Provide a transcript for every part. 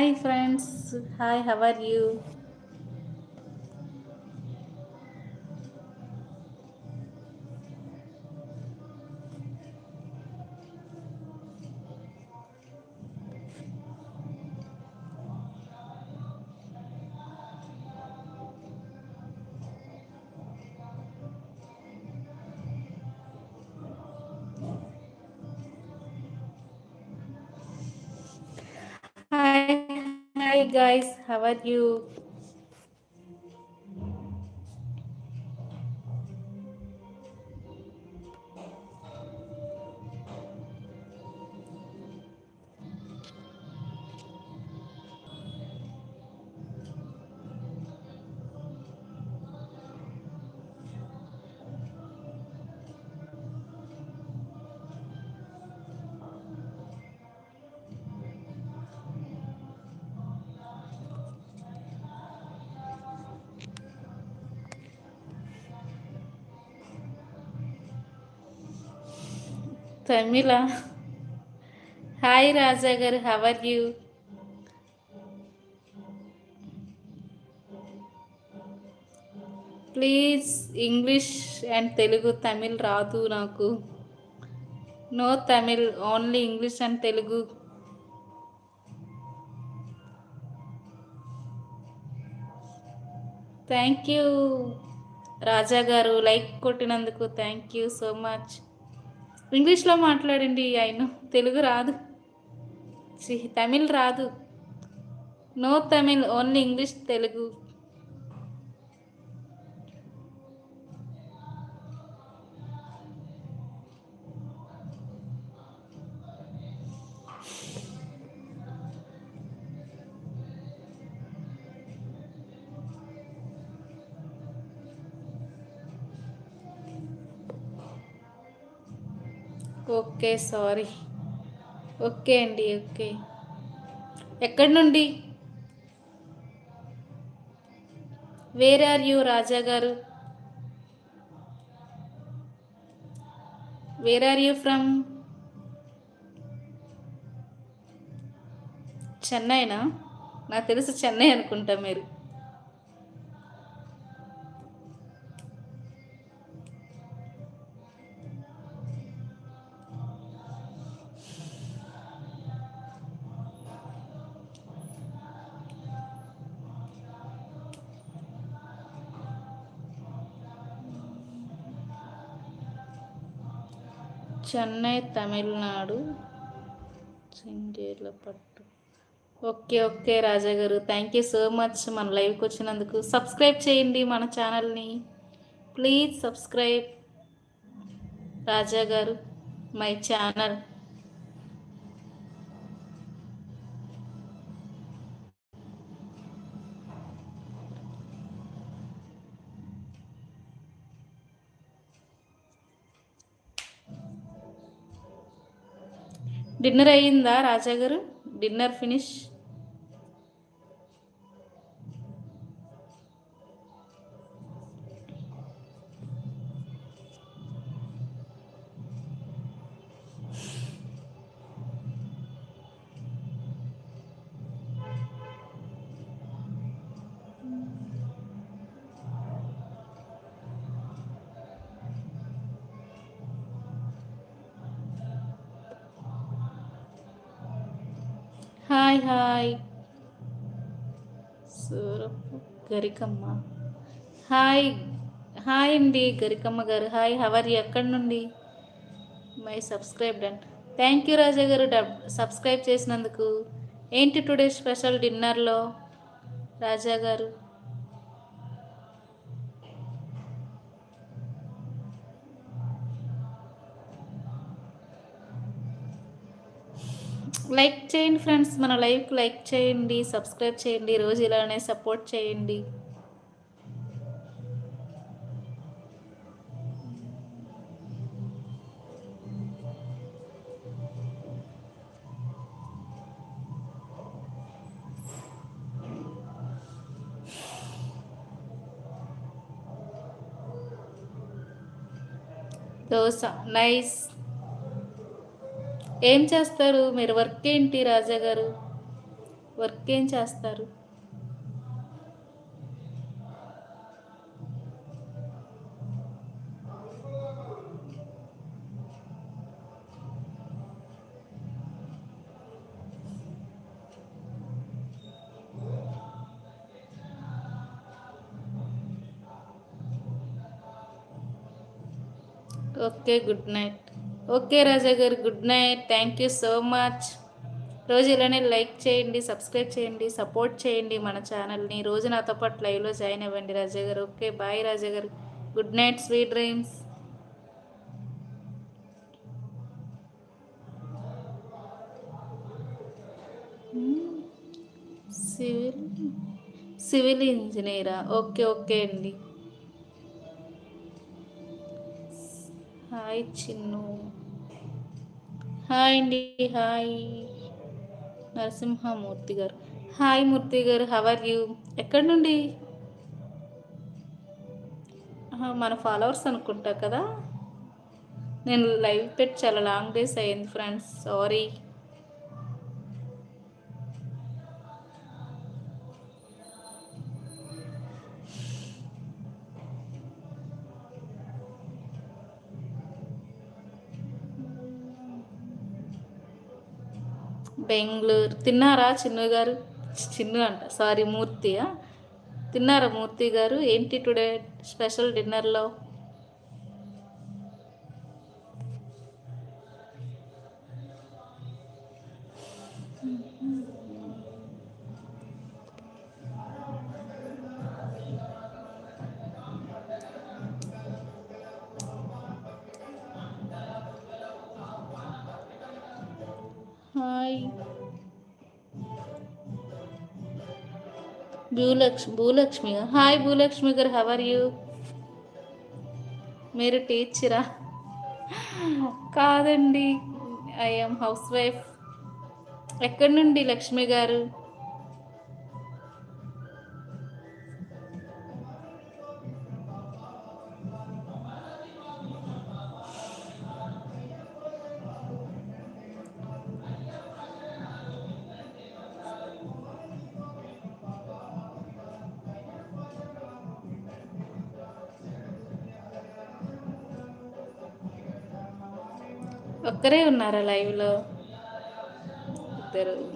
Hi friends hi how are you guys how are Tamil hi Raja garu how are you please English and Telugu Tamil రాదు నాకు. No Tamil only English and Telugu thank you Raja garu like కొట్టినందుకు thank you so much ఇంగ్లీష్లో మాట్లాడండి ఆయన. తెలుగు రాదు. తమిళ్ రాదు. No Tamil only English Telugu. Okay sorry. Okay అండి okay. ఎక్కడి నుండి? Where are you Raja garu? Where are you from? చెన్నైనా? నాకు తెలుసు చెన్నై అనుకుంటా మీరు. చెన్నై తమిళనాడు సింగేర్ల పట్టు. Okay okay Raja garu. Thank you so much మన లైవ్కి వచ్చినందుకు సబ్స్క్రైబ్ చేయండి మన ఛానల్ని ప్లీజ్ సబ్స్క్రైబ్ రాజా గారు మై ఛానల్ డిన్నర్ అయ్యిందా Raja garu? Dinner finish? Hi hi. Surapu Garikamma. Hi hi అండి Garikamma garu. Hi how are ఎక్కడి నుండి? My subscribed and thank you Raja garu dub subscribe చేసినందుకు. ఏంటి టుడే స్పెషల్ డిన్నర్లో రాజా garu? Like చేయండి friends మన లైవ్కి like చేయండి సబ్స్క్రైబ్ చేయండి రోజు ఇలానే సపోర్ట్ చేయండి. దోశ నైస్. ఏం చేస్తారు? మీరు వర్క్ ఏంటి రాజా గారు? వర్క్ ఏం చేస్తారు? Okay good night okay Raja garu good night. Thank you so much రోజు ఇలానే లైక్ చేయండి సబ్స్క్రైబ్ చేయండి సపోర్ట్ చేయండి మన ఛానల్ని. రోజు నాతో పాటు లైవ్లో జాయిన్ అవ్వండి రాజా గారు. Okay bye Raja garu. Good night sweet dreams civil civil ఇంజనీరా? Okay okay అండి. హాయ్ చిన్ను. హాయ్ అండి హాయ్. నరసింహమూర్తి గారు. హాయ్ మూర్తి గారు హవర్ యూ ఎక్కడి నుండి? మన ఫాలోవర్స్ అనుకుంటా కదా. నేను లైవ్ పెట్టి చాలా లాంగ్ డేస్ అయింది ఫ్రెండ్స్ సారీ బెంగళూరు. తిన్నారా చిన్ను గారు? చిన్ను అంట. సారీ మూర్తియా? తిన్నారా మూర్తి గారు? ఏంటి today special డిన్నర్లో? Hi. Bhulakshmi Bhulakshmi hi Bhulakshmi garu how are you మీరు టీచరా కాదండి ఐఎమ్ హౌస్ వైఫ్ ఎక్కడి నుండి లక్ష్మి గారు? ఒక్కరే ఉన్నారా లైవ్లో? ఇద్దరు.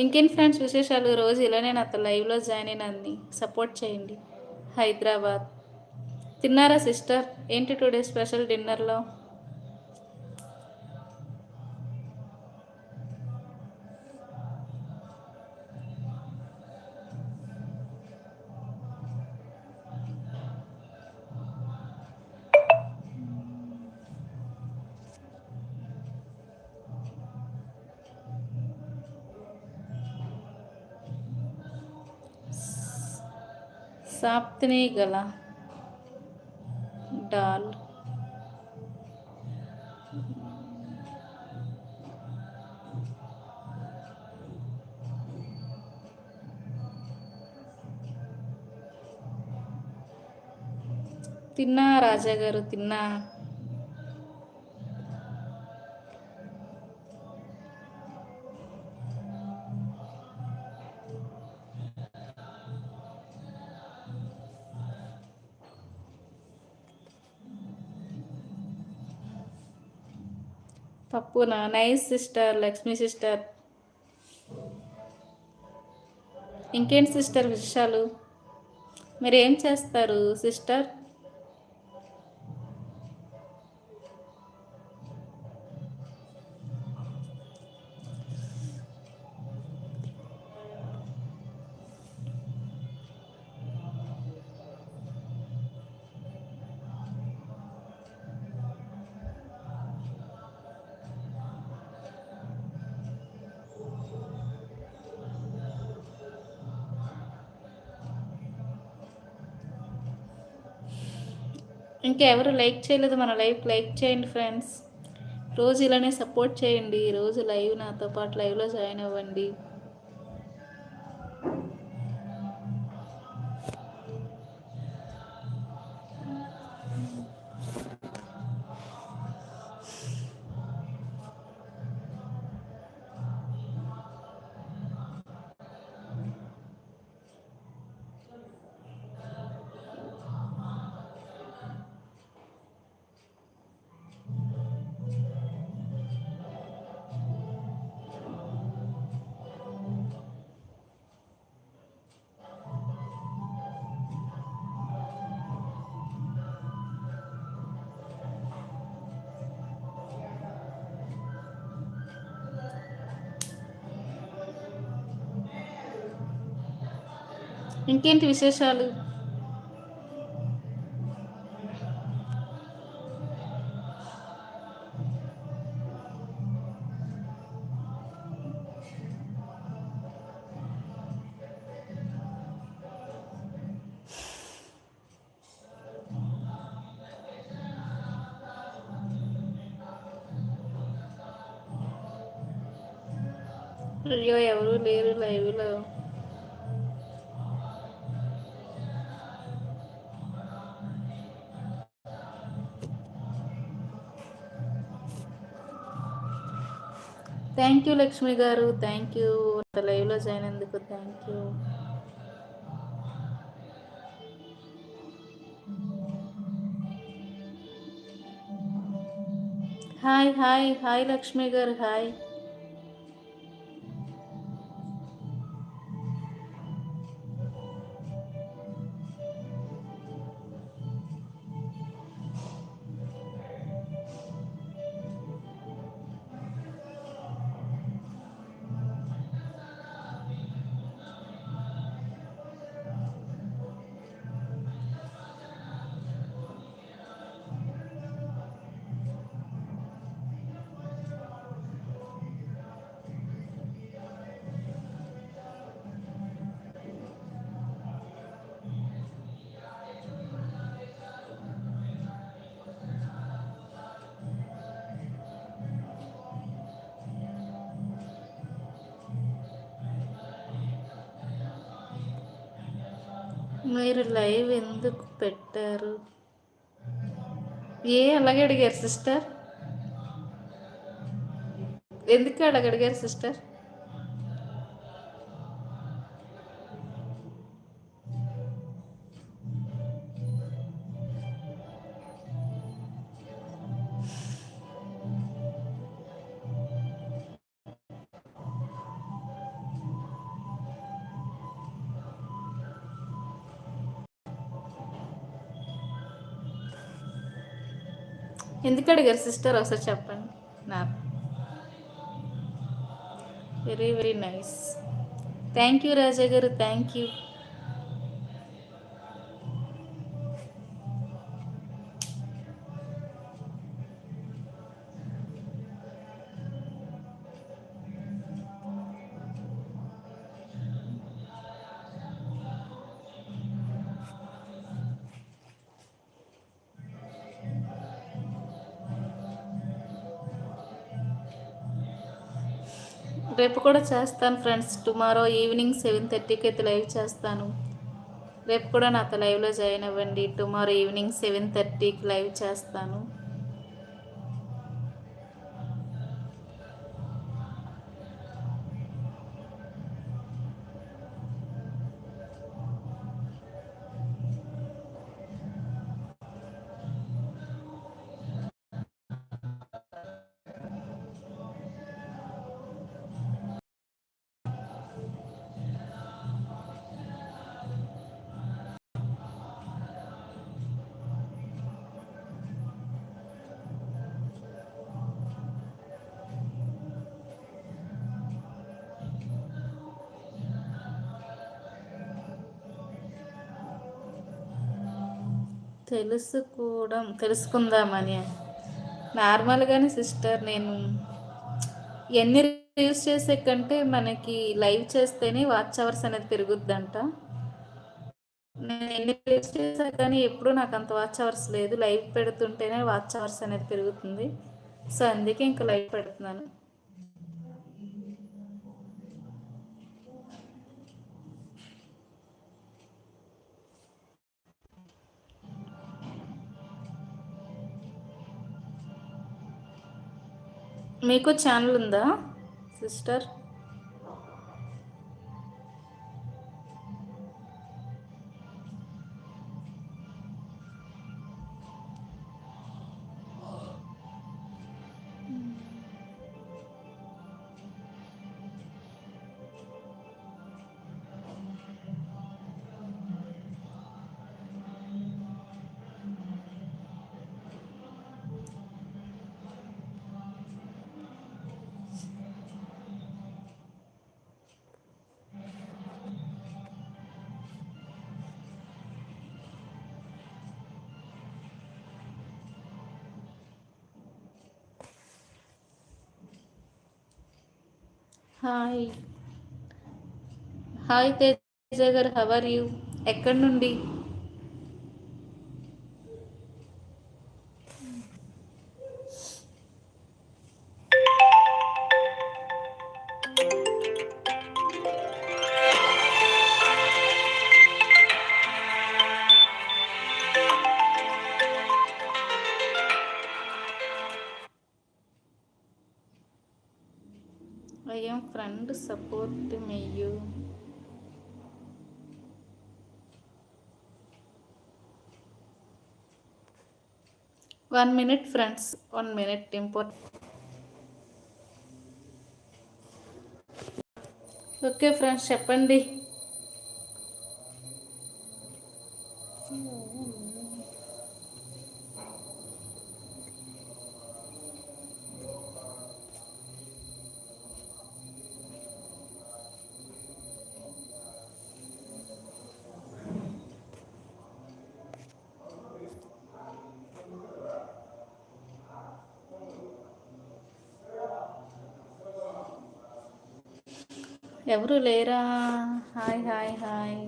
ఇంకేం ఫ్రెండ్స్ విశేషాలు? రోజు ఇలానే నాతో లైవ్లో జాయిన్ అయినంది సపోర్ట్ చేయండి. హైదరాబాద్. తిన్నారా సిస్టర్? ఏంటి టుడే స్పెషల్ డిన్నర్లో? సాప్తనే గల డాల్ తిన్నా రాజా గారు తిన్నా పప్పునా నైస్ సిస్టర్ లక్ష్మీ సిస్టర్. ఇంకేంటి సిస్టర్ విషయాలు మీరు ఏం చేస్తారు సిస్టర్? ఇంకెవరు లైక్ చేయలేదు మన లైవ్ లైక్ చేయండి ఫ్రెండ్స్. రోజు ఇలానే సపోర్ట్ చేయండి. రోజు లైవ్ నాతో పాటు లైవ్లో జాయిన్ అవ్వండి. ఇంకేంటి విశేషాలు అయ్యో ఎవరు లేరు లైవ్లో thank you Lakshmi garu. Thank you లైవ్లో జాయిన్ అయినందుకు thank you hi hi hi Lakshmi garu. Hi మీరు లైవ్ ఎందుకు పెట్టారు? ఏ అలాగే అడిగారు సిస్టర్? ఎందుకు అలాగ అడిగారు సిస్టర్? ఎందుకు అడిగారు సిస్టర్? ఒకసారి చెప్పండి. నా very very nice thank you Raja garu. Thank you రేపు కూడా చేస్తాను ఫ్రెండ్స్. టుమారో ఈవినింగ్ సెవెన్ థర్టీకి అయితే లైవ్ చేస్తాను. రేపు కూడా నాతో లైవ్లో జాయిన్ అవ్వండి. టుమారో ఈవినింగ్ సెవెన్ థర్టీకి లైవ్ చేస్తాను. తెలుసుకోవడం తెలుసుకుందామని. నార్మల్గానే సిస్టర్ నేను ఎన్ని రీల్స్ చేసే కంటే మనకి లైవ్ చేస్తేనే వాచ్ అవర్స్ అనేది పెరుగుద్దంట. నేను ఎన్ని రీల్స్ చేసా కానీ ఎప్పుడు నాకు అంత వాచ్ అవర్స్ లేదు. లైవ్ పెడుతుంటేనే వాచ్ అవర్స్ అనేది పెరుగుతుంది. సో అందుకే ఇంకా లైవ్ పెడుతున్నాను. మీకు ఛానల్ ఉందా సిస్టర్ హాయ్. హాయ్ తేజ గారు హవర్ యూ ఎక్కడి నుండి? One minute friends one minute tempo okay friends చెప్పండి. ఎవరు లేరా? Hi hi hi.